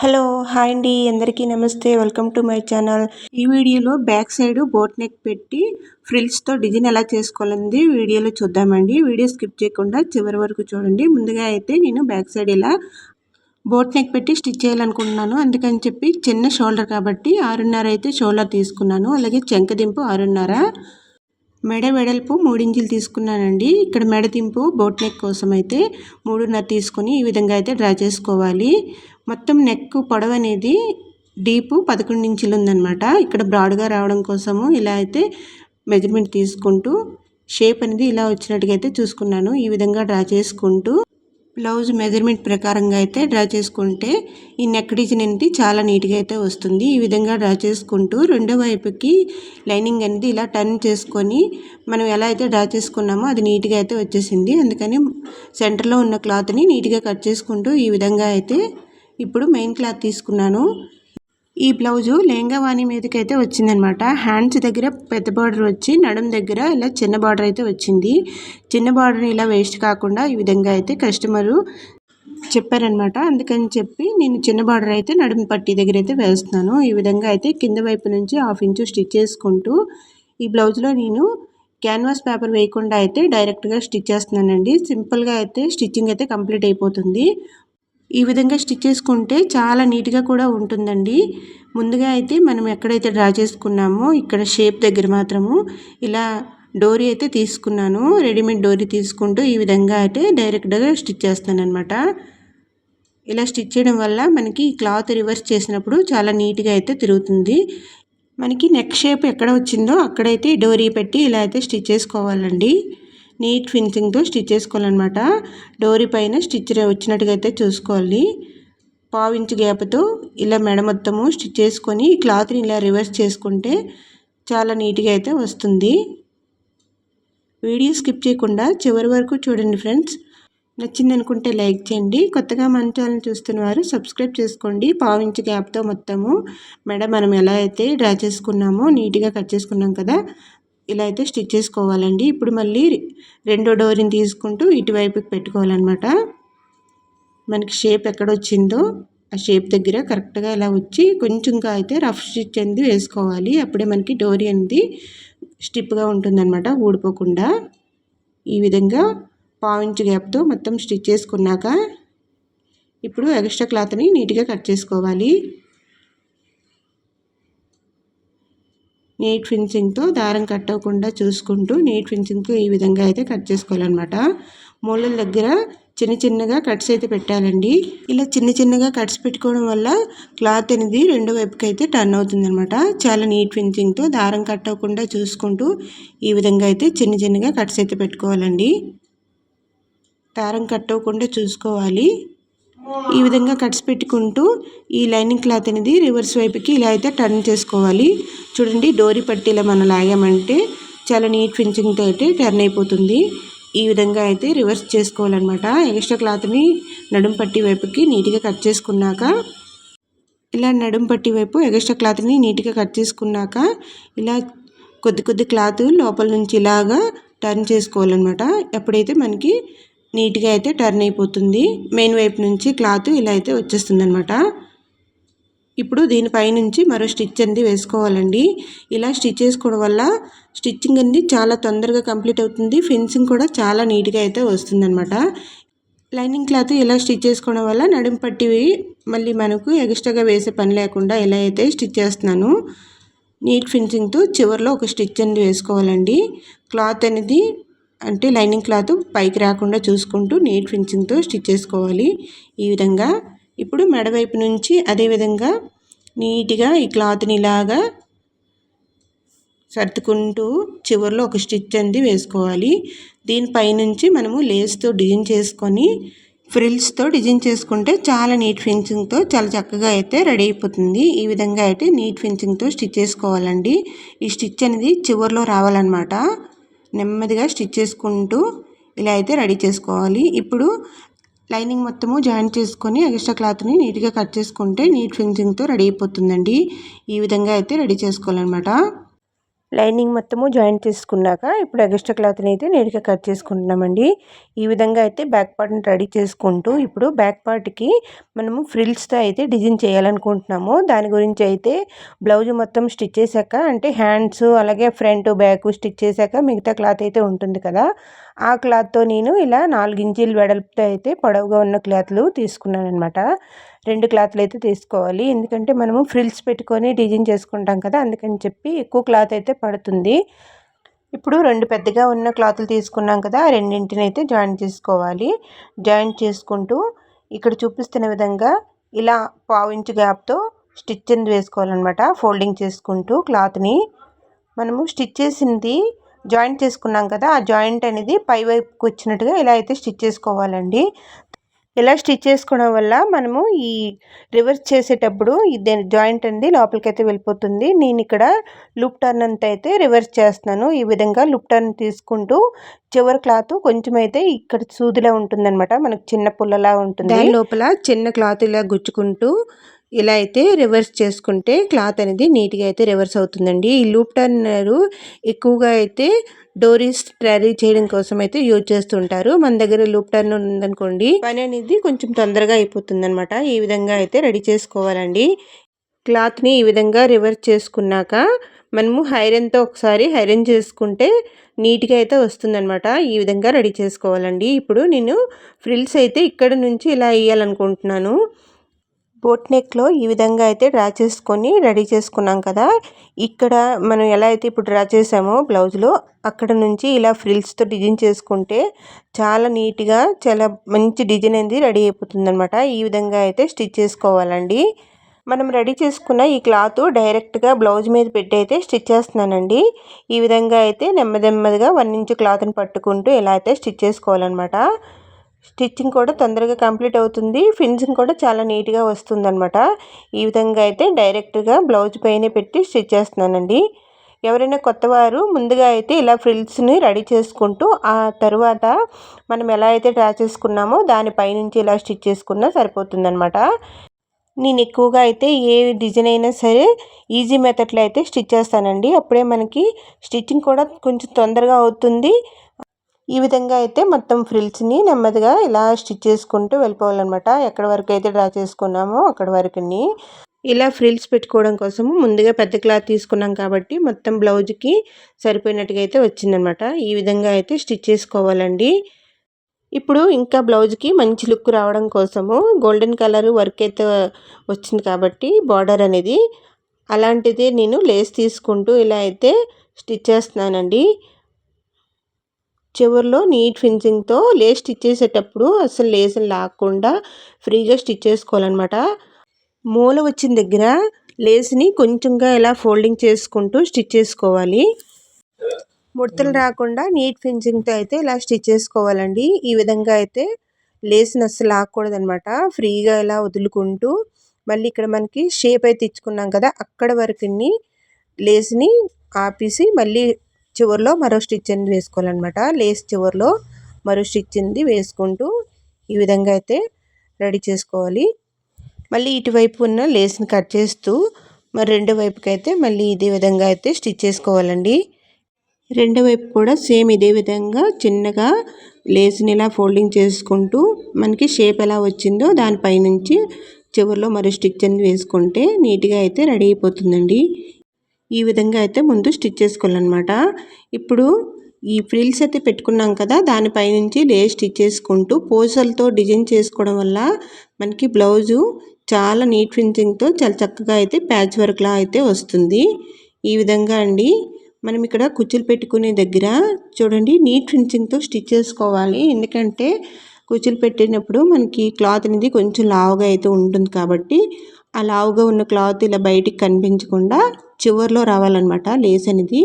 Hello hi అండి. అందరికీ నమస్తే. Welcome to my channel. ఈ వీడియోలో బ్యాక్ సైడ్ బోట్ నెక్ పెట్టి ఫ్రిల్స్తో డిజైన్ ఎలా చేసుకోవాలనేది వీడియోలో చూద్దామండి. వీడియో స్కిప్ చేయకుండా చివరి వరకు చూడండి. ముందుగా అయితే నేను బ్యాక్ సైడ్ ఇలా బోట్ నెక్ పెట్టి స్టిచ్ చేయాలనుకుంటున్నాను. అందుకని చెప్పి చిన్న షోల్డర్ కాబట్టి ఆరున్నర అయితే షోల్డర్ తీసుకున్నాను. అలాగే చెంకదింపు ఆరున్నర. మెడ వెడల్పు మూడించులు తీసుకున్నానండి. ఇక్కడ మెడదింపు బోట్ నెక్ కోసం అయితే మూడున్నర తీసుకొని ఈ విధంగా అయితే డ్రా చేసుకోవాలి. మొత్తం నెక్ పొడవు అనేది డీపు పదకొండు ఇంచులు ఉందన్నమాట. ఇక్కడ బ్రాడ్గా రావడం కోసము ఇలా అయితే మెజర్మెంట్ తీసుకుంటూ షేప్ అనేది ఇలా వచ్చినట్టుగా అయితే చూసుకున్నాను. ఈ విధంగా డ్రా చేసుకుంటూ బ్లౌజ్ మెజర్మెంట్ ప్రకారంగా అయితే డ్రా చేసుకుంటే ఈ నెక్ డిజైన్ అనేది చాలా నీట్గా అయితే వస్తుంది. ఈ విధంగా డ్రా చేసుకుంటూ రెండో వైపుకి లైనింగ్ అనేది ఇలా టర్న్ చేసుకొని మనం ఎలా అయితే డ్రా చేసుకున్నామో అది నీట్గా అయితే వచ్చేసింది. అందుకని సెంటర్లో ఉన్న క్లాత్ని నీట్గా కట్ చేసుకుంటూ ఈ విధంగా అయితే ఇప్పుడు మెయిన్ క్లాత్ తీసుకున్నాను. ఈ బ్లౌజు వాణి మీదకి అయితే వచ్చిందనమాట. హ్యాండ్స్ దగ్గర పెద్ద బార్డర్ వచ్చి నడుం దగ్గర ఇలా చిన్న బార్డర్ అయితే వచ్చింది. చిన్న బార్డర్ ఇలా వేస్ట్ కాకుండా ఈ విధంగా అయితే కస్టమరు చెప్పారనమాట. అందుకని చెప్పి నేను చిన్న బార్డర్ అయితే నడుము పట్టి దగ్గర అయితే వేస్తున్నాను. ఈ విధంగా అయితే కింద వైపు నుంచి హాఫ్ ఇంచు స్టిచ్ చేసుకుంటూ ఈ బ్లౌజ్లో నేను క్యాన్వాస్ పేపర్ వేయకుండా అయితే డైరెక్ట్గా స్టిచ్ చేస్తున్నానండి. సింపుల్గా అయితే స్టిచ్చింగ్ అయితే కంప్లీట్ అయిపోతుంది. ఈ విధంగా స్టిచ్ చేసుకుంటే చాలా నీట్గా కూడా ఉంటుందండి. ముందుగా అయితే మనం ఎక్కడైతే డ్రా చేసుకున్నామో ఇక్కడ షేప్ దగ్గర మాత్రము ఇలా డోరీ అయితే తీసుకున్నాను. రెడీమేడ్ డోరీ తీసుకుంటూ ఈ విధంగా అయితే డైరెక్ట్గా స్టిచ్ చేస్తాను అనమాట ఇలా స్టిచ్ చేయడం వల్ల మనకి క్లాత్ రివర్స్ చేసినప్పుడు చాలా నీట్గా అయితే తిరుగుతుంది. మనకి నెక్ షేప్ ఎక్కడ వచ్చిందో అక్కడైతే డోరీ పెట్టి ఇలా అయితే స్టిచ్ చేసుకోవాలండి. నీట్ ఫినిషింగ్తో స్టిచ్ చేసుకోవాలన్నమాట. డోరీ పైన స్టిచ్ వచ్చినట్టుగా అయితే చూసుకోవాలి. పావించు గ్యాప్తో ఇలా మెడ మొత్తము స్టిచ్ చేసుకొని ఈ క్లాత్ని ఇలా రివర్స్ చేసుకుంటే చాలా నీట్గా అయితే వస్తుంది. వీడియో స్కిప్ చేయకుండా చివరి వరకు చూడండి ఫ్రెండ్స్. నచ్చింది అనుకుంటే లైక్ చేయండి. కొత్తగా మన ఛానల్ చూస్తున్న వారు సబ్స్క్రైబ్ చేసుకోండి. పావించి గ్యాప్తో మొత్తము మెడ మనం ఎలా అయితే డ్రా చేసుకున్నామో నీట్గా కట్ చేసుకున్నాం కదా ఇలా అయితే స్టిచ్ చేసుకోవాలండి. ఇప్పుడు మళ్ళీ రెండో డోరీని తీసుకుంటూ ఇటువైపుకి పెట్టుకోవాలన్నమాట. మనకి షేప్ ఎక్కడ వచ్చిందో ఆ షేప్ దగ్గర కరెక్ట్గా ఇలా వచ్చి కొంచెంగా అయితే రఫ్ స్టిచ్ అనేది వేసుకోవాలి. అప్పుడే మనకి డోరీ అనేది స్టిప్గా ఉంటుందన్నమాట ఊడిపోకుండా. ఈ విధంగా పావించు గ్యాప్తో మొత్తం స్టిచ్ చేసుకున్నాక ఇప్పుడు ఎక్స్ట్రా క్లాత్ని నీట్గా కట్ చేసుకోవాలి. నీట్ ఫినిషింగ్తో దారం కట్ అవ్వకుండా చూసుకుంటూ నీట్ ఫినిషింగ్తో ఈ విధంగా అయితే కట్ చేసుకోవాలన్నమాట. మూలల దగ్గర చిన్న చిన్నగా కట్స్ అయితే పెట్టాలండి. ఇలా చిన్న చిన్నగా కట్స్ పెట్టుకోవడం వల్ల క్లాత్ అనేది రెండు వైపుకి అయితే టర్న్ అవుతుందన్నమాట. చాలా నీట్ ఫినిషింగ్తో దారం కట్ అవ్వకుండా చూసుకుంటూ ఈ విధంగా అయితే చిన్న చిన్నగా కట్స్ అయితే పెట్టుకోవాలండి. దారం కట్ అవ్వకుండా చూసుకోవాలి. ఈ విధంగా కట్స్ పెట్టుకుంటూ ఈ లైనింగ్ క్లాత్ అనేది రివర్స్ వైపుకి ఇలా అయితే టర్న్ చేసుకోవాలి. చూడండి డోరీ పట్టీలో మనం లాగామంటే చాలా నీట్ ఫినిషింగ్తో అయితే టర్న్ అయిపోతుంది. ఈ విధంగా అయితే రివర్స్ చేసుకోవాలన్నమాట. ఎక్స్ట్రా క్లాత్ని నడుం పట్టి వైపుకి నీట్గా కట్ చేసుకున్నాక ఇలా నడుం పట్టి వైపు ఎక్స్ట్రా క్లాత్ని నీట్గా కట్ చేసుకున్నాక ఇలా కొద్ది కొద్ది క్లాత్ లోపల నుంచి ఇలాగా టర్న్ చేసుకోవాలన్నమాట. ఎప్పుడైతే మనకి నీట్గా అయితే టర్న్ అయిపోతుంది. మెయిన్ వైపు నుంచి క్లాత్ ఇలా అయితే వచ్చేస్తుంది అనమాట ఇప్పుడు దీనిపైనుంచి మరో స్టిచ్ అనేది వేసుకోవాలండి. ఇలా స్టిచ్ చేసుకోవడం వల్ల స్టిచ్చింగ్ అనేది చాలా తొందరగా కంప్లీట్ అవుతుంది. ఫెన్సింగ్ కూడా చాలా నీట్గా అయితే వస్తుందన్నమాట. లైనింగ్ క్లాత్ ఇలా స్టిచ్ చేసుకోవడం వల్ల నడుం పట్టివి మళ్ళీ మనకు ఎక్స్ట్రాగా వేసే పని లేకుండా ఇలా అయితే స్టిచ్ చేస్తున్నాను. నీట్ ఫినిషింగ్తో చివరిలో ఒక స్టిచ్ అనేది వేసుకోవాలండి. క్లాత్ అనేది అంటే లైనింగ్ క్లాత్ పైకి రాకుండా చూసుకుంటూ నీట్ ఫినిషింగ్తో స్టిచ్ చేసుకోవాలి. ఈ విధంగా ఇప్పుడు మెడవైపు నుంచి అదేవిధంగా నీట్గా ఈ క్లాత్ని ఇలాగా సర్దుకుంటూ చివరిలో ఒక స్టిచ్ అనేది వేసుకోవాలి. దీనిపైనుంచి మనము లేస్తో డిజైన్ చేసుకొని ఫ్రిల్స్తో డిజైన్ చేసుకుంటే చాలా నీట్ ఫినిషింగ్తో చాలా చక్కగా అయితే రెడీ అయిపోతుంది. ఈ విధంగా అయితే నీట్ ఫినిషింగ్తో స్టిచ్ చేసుకోవాలండి. ఈ స్టిచ్ అనేది చివరిలో రావాలన్నమాట. నెమ్మదిగా స్టిచ్ చేసుకుంటూ ఇలా అయితే రెడీ చేసుకోవాలి. ఇప్పుడు లైనింగ్ మొత్తము జాయిన్ చేసుకొని ఎక్స్ట్రా క్లాత్ని నీట్గా కట్ చేసుకుంటే నీట్ ఫినిషింగ్తో రెడీ అయిపోతుందండి. ఈ విధంగా అయితే రెడీ చేసుకోవాలన్నమాట. లైనింగ్ మొత్తము జాయింట్ చేసుకున్నాక ఇప్పుడు ఎగస్ట్రా క్లాత్ని అయితే నీట్గా కట్ చేసుకుంటున్నామండి. ఈ విధంగా అయితే బ్యాక్ పార్ట్ని రెడీ చేసుకుంటూ ఇప్పుడు బ్యాక్ పార్ట్కి మనము ఫ్రిల్స్తో అయితే డిజైన్ చేయాలనుకుంటున్నాము. దాని గురించి అయితే బ్లౌజ్ మొత్తం స్టిచ్ చేశాక అంటే హ్యాండ్స్ అలాగే ఫ్రంట్ బ్యాక్ స్టిచ్ చేశాక మిగతా క్లాత్ అయితే ఉంటుంది కదా. ఆ క్లాత్తో నేను ఇలా నాలుగు వెడల్పుతో అయితే పొడవుగా ఉన్న క్లాత్లు తీసుకున్నాను అనమాట రెండు క్లాత్లు అయితే తీసుకోవాలి. ఎందుకంటే మనము ఫ్రిల్స్ పెట్టుకొని డిజైన్ చేసుకుంటాం కదా అందుకని చెప్పి ఎక్కువ క్లాత్ అయితే పడుతుంది. ఇప్పుడు రెండు పెద్దగా ఉన్న క్లాతులు తీసుకున్నాం కదా ఆ రెండింటిని అయితే జాయిన్ చేసుకోవాలి. జాయిన్ చేసుకుంటూ ఇక్కడ చూపిస్తున్న విధంగా ఇలా పావు గ్యాప్తో స్టిచ్ అనేది వేసుకోవాలన్నమాట. ఫోల్డింగ్ చేసుకుంటూ క్లాత్ని మనము స్టిచ్ చేసింది జాయింట్ చేసుకున్నాం కదా ఆ జాయింట్ అనేది పై వైపుకి వచ్చినట్టుగా ఇలా అయితే స్టిచ్ చేసుకోవాలండి. ఇలా స్టిచ్ చేసుకోవడం వల్ల మనము ఈ రివర్స్ చేసేటప్పుడు ఇది జాయింట్ అనేది లోపలికైతే వెళ్ళిపోతుంది. నేను ఇక్కడ లుప్ టర్న్ అంతా అయితే రివర్స్ చేస్తున్నాను. ఈ విధంగా లుప్ టర్న్ తీసుకుంటూ చివరి క్లాత్ కొంచెం అయితే ఇక్కడ సూదిలా ఉంటుందన్నమాట. మనకు చిన్న పుల్లలా ఉంటుంది. లోపల చిన్న క్లాత్ ఇలా గుచ్చుకుంటూ ఇలా అయితే రివర్స్ చేసుకుంటే క్లాత్ అనేది నీట్గా అయితే రివర్స్ అవుతుందండి. ఈ లూప్ టర్నరు ఎక్కువగా అయితే డోరీస్ ట్రారీ చేయడం కోసం అయితే యూజ్ చేస్తుంటారు. మన దగ్గర లూప్ టర్న్ ఉందనుకోండి పని అనేది కొంచెం తొందరగా అయిపోతుంది అనమాట ఈ విధంగా అయితే రెడీ చేసుకోవాలండి. క్లాత్ని ఈ విధంగా రివర్స్ చేసుకున్నాక మనము హైరన్తో ఒకసారి హైరన్ చేసుకుంటే నీట్గా అయితే వస్తుందన్నమాట. ఈ విధంగా రెడీ చేసుకోవాలండి. ఇప్పుడు నేను ఫ్రిల్స్ అయితే ఇక్కడ నుంచి ఇలా వేయాలనుకుంటున్నాను. బోట్ నెక్లో ఈ విధంగా అయితే డ్రా చేసుకొని రెడీ చేసుకున్నాం కదా. ఇక్కడ మనం ఎలా అయితే ఇప్పుడు డ్రా చేసామో బ్లౌజ్లో అక్కడ నుంచి ఇలా ఫ్రిల్స్తో డిజైన్ చేసుకుంటే చాలా నీట్గా చాలా మంచి డిజైన్ అనేది రెడీ అయిపోతుందనమాట ఈ విధంగా అయితే స్టిచ్ చేసుకోవాలండి. మనం రెడీ చేసుకున్న ఈ క్లాత్ డైరెక్ట్గా బ్లౌజ్ మీద పెట్టి అయితే స్టిచ్ చేస్తున్నానండి. ఈ విధంగా అయితే నెమ్మది నెమ్మదిగా వన్ ఇంచు క్లాత్ని పట్టుకుంటూ ఇలా అయితే స్టిచ్ చేసుకోవాలన్నమాట. స్టిచ్చింగ్ కూడా తొందరగా కంప్లీట్ అవుతుంది. ఫినిషింగ్ కూడా చాలా నీట్గా వస్తుందన్నమాట. ఈ విధంగా అయితే డైరెక్ట్గా బ్లౌజ్ పైన పెట్టి స్టిచ్ చేస్తున్నానండి. ఎవరైనా కొత్తవారు ముందుగా అయితే ఇలా ఫ్రిల్స్ని రెడీ చేసుకుంటూ ఆ తర్వాత మనం ఎలా అయితే డ్రా చేసుకున్నామో దానిపైనుంచి ఇలా స్టిచ్ చేసుకున్నా సరిపోతుందన్నమాట. నేను ఎక్కువగా అయితే ఏ డిజైన్ అయినా సరే ఈజీ మెథడ్లో అయితే స్టిచ్ చేస్తానండి. అప్పుడే మనకి స్టిచ్చింగ్ కూడా కొంచెం తొందరగా అవుతుంది. ఈ విధంగా అయితే మొత్తం ఫ్రిల్స్ని నెమ్మదిగా ఇలా స్టిచ్ చేసుకుంటూ వెళ్ళిపోవాలన్నమాట. ఎక్కడ వరకు అయితే డ్రా చేసుకున్నామో అక్కడ వరకు ఇలా ఫ్రిల్స్ పెట్టుకోవడం కోసము ముందుగా పెద్ద క్లాత్ తీసుకున్నాం కాబట్టి మొత్తం బ్లౌజ్కి సరిపోయినట్టుగా అయితే వచ్చిందనమాట ఈ విధంగా అయితే స్టిచ్ చేసుకోవాలండి. ఇప్పుడు ఇంకా బ్లౌజ్కి మంచి లుక్ రావడం కోసము గోల్డెన్ కలర్ వర్క్ అయితే వచ్చింది కాబట్టి బార్డర్ అనేది. అలాంటిదే నేను లేస్ తీసుకుంటూ ఇలా అయితే స్టిచ్ చేస్తున్నానండి. చివరిలో నీట్ ఫినిషింగ్తో లేస్ స్టిచ్ చేసేటప్పుడు అసలు లేసులు లాక్కుండా ఫ్రీగా స్టిచ్ చేసుకోవాలన్నమాట. మూల వచ్చిన దగ్గర లేస్ని కొంచెంగా ఇలా ఫోల్డింగ్ చేసుకుంటూ స్టిచ్ చేసుకోవాలి. ముడతలు రాకుండా నీట్ ఫినిషింగ్తో అయితే ఇలా స్టిచ్ చేసుకోవాలండి. ఈ విధంగా అయితే లేస్ని అస్సలు లాక్కూడదనమాట ఫ్రీగా ఇలా వదులుకుంటూ మళ్ళీ ఇక్కడ మనకి షేప్ అయితే ఇచ్చుకున్నాం కదా అక్కడ వరకు లేస్ని ఆపేసి మళ్ళీ చివరిలో మరో స్టిచ్ అనేది వేసుకోవాలన్నమాట. లేస్ చివరిలో మరో స్టిచ్ అనేది వేసుకుంటూ ఈ విధంగా అయితే రెడీ చేసుకోవాలి. మళ్ళీ ఇటువైపు ఉన్న లేస్ని కట్ చేస్తూ మరి రెండు వైపుకి అయితే మళ్ళీ ఇదే విధంగా అయితే స్టిచ్ చేసుకోవాలండి. రెండో వైపు కూడా సేమ్ ఇదే విధంగా చిన్నగా లేస్ని ఇలా ఫోల్డింగ్ చేసుకుంటూ మనకి షేప్ ఎలా వచ్చిందో దానిపైనుంచి చివరిలో మరి స్టిచ్ అనేది వేసుకుంటే నీట్గా అయితే రెడీ అయిపోతుందండి. ఈ విధంగా అయితే ముందు స్టిచ్ చేసుకోవాలన్నమాట. ఇప్పుడు ఈ ఫ్రిల్స్ అయితే పెట్టుకున్నాం కదా దానిపై నుంచి లేస్ స్టిచ్ చేసుకుంటూ పోసలతో డిజైన్ చేసుకోవడం వల్ల మనకి బ్లౌజు చాలా నీట్ ఫినిషింగ్తో చాలా చక్కగా అయితే ప్యాచ్ వర్క్లా అయితే వస్తుంది. ఈ విధంగా అండి మనం ఇక్కడ కుచ్చులు పెట్టుకునే దగ్గర చూడండి నీట్ ఫినిషింగ్తో స్టిచ్ చేసుకోవాలి. ఎందుకంటే కుచ్చులు పెట్టినప్పుడు మనకి క్లాత్ అనేది కొంచెం లావుగా అయితే ఉంటుంది కాబట్టి ఆ లావుగా ఉన్న క్లాత్ ఇలా బయటికి కనిపించకుండా చివర్లో రావాలన్నమాట. లేస్ అనేది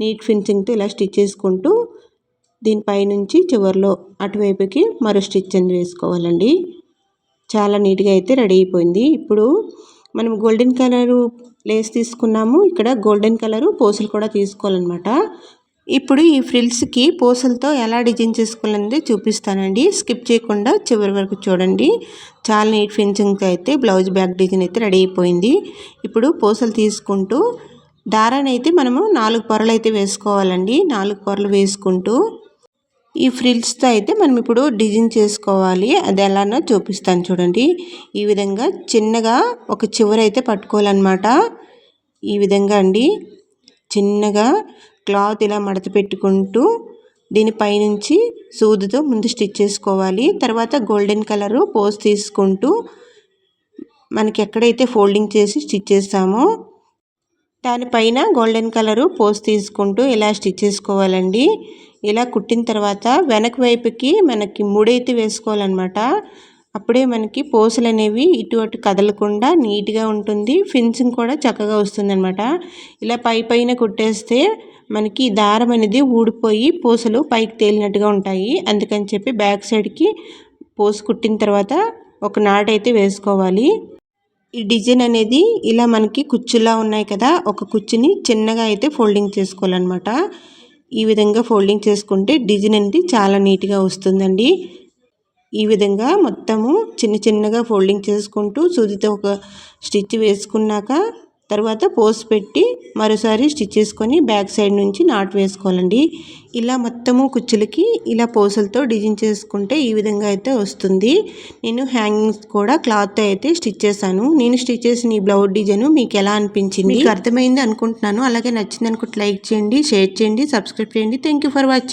నీట్ ఫినిషింగ్తో ఇలా స్టిచ్ చేసుకుంటూ దీనిపైనుంచి చివరిలో చివర్లో అటువైపుకి మరో స్టిచ్ అనేది వేసుకోవాలండి. చాలా నీట్గా అయితే రెడీ అయిపోయింది. ఇప్పుడు మనం గోల్డెన్ కలరు లేస్ తీసుకున్నాము. ఇక్కడ గోల్డెన్ కలరు పోసులు కూడా తీసుకోవాలన్నమాట. ఇప్పుడు ఈ ఫ్రిల్స్కి పూసలతో ఎలా డిజైన్ చేసుకోవాలనేది చూపిస్తానండి. స్కిప్ చేయకుండా చివరి వరకు చూడండి. చాలా నీట్ ఫినిషింగ్తో అయితే బ్లౌజ్ బ్యాక్ డిజైన్ అయితే రెడీ అయిపోయింది. ఇప్పుడు పూసలు తీసుకుంటూ దారాన్ని అయితే మనము నాలుగు పొరలు అయితే వేసుకోవాలండి. నాలుగు పొరలు వేసుకుంటూ ఈ ఫ్రిల్స్తో అయితే మనం ఇప్పుడు డిజైన్ చేసుకోవాలి. అది ఎలానో చూపిస్తాను చూడండి. ఈ విధంగా చిన్నగా ఒక చివర అయితే పట్టుకోవాలన్నమాట. ఈ విధంగా అండి. చిన్నగా క్లాత్ ఇలా మడత పెట్టుకుంటూ దీనిపైనుంచి సూదితో ముందు స్టిచ్ చేసుకోవాలి. తర్వాత గోల్డెన్ కలరు పోస్ తీసుకుంటూ మనకి ఎక్కడైతే ఫోల్డింగ్ చేసి స్టిచ్ చేస్తామో దానిపైన గోల్డెన్ కలరు పోస్ తీసుకుంటూ ఇలా స్టిచ్ చేసుకోవాలండి. ఇలా కుట్టిన తర్వాత వెనక వైపుకి మనకి ముడైతే వేసుకోవాలన్నమాట. అప్పుడే మనకి పోసులు అనేవి ఇటు అటు కదలకుండా నీట్గా ఉంటుంది. ఫిన్సింగ్ కూడా చక్కగా వస్తుందన్నమాట. ఇలా పై పైన కుట్టేస్తే మనకి దారం అనేది ఊడిపోయి పూసలు పైకి తేలినట్టుగా ఉంటాయి. అందుకని చెప్పి బ్యాక్ సైడ్కి పోసు కుట్టిన తర్వాత ఒక నాట్ అయితే వేసుకోవాలి. ఈ డిజైన్ అనేది ఇలా మనకి కుచ్చులా ఉన్నాయి కదా ఒక కుచ్చుని చిన్నగా అయితే ఫోల్డింగ్ చేసుకోవాలన్నమాట. ఈ విధంగా ఫోల్డింగ్ చేసుకుంటే డిజైన్ అనేది చాలా నీట్గా వస్తుందండి. ఈ విధంగా మొత్తము చిన్న చిన్నగా ఫోల్డింగ్ చేసుకుంటూ సూదితో ఒక స్టిచ్ వేసుకున్నాక తర్వాత పోస్ పెట్టి మరోసారి స్టిచ్ చేసుకొని బ్యాక్ సైడ్ నుంచి నాట్ వేసుకోవాలండి. ఇలా మొత్తము కుచ్చులకి ఇలా పోసలతో డిజైన్ చేసుకుంటే ఈ విధంగా అయితే వస్తుంది. నేను హ్యాంగింగ్స్ కూడా క్లాత్ అయితే స్టిచ్ చేశాను. నేను స్టిచ్ చేసిన ఈ బ్లౌజ్ డిజైన్ మీకు ఎలా అనిపించింది? మీకు అర్థమైంది అనుకుంటున్నాను. అలాగే నచ్చింది అనుకుంటే లైక్ చేయండి షేర్ చేయండి సబ్స్క్రైబ్ చేయండి. Thank for watching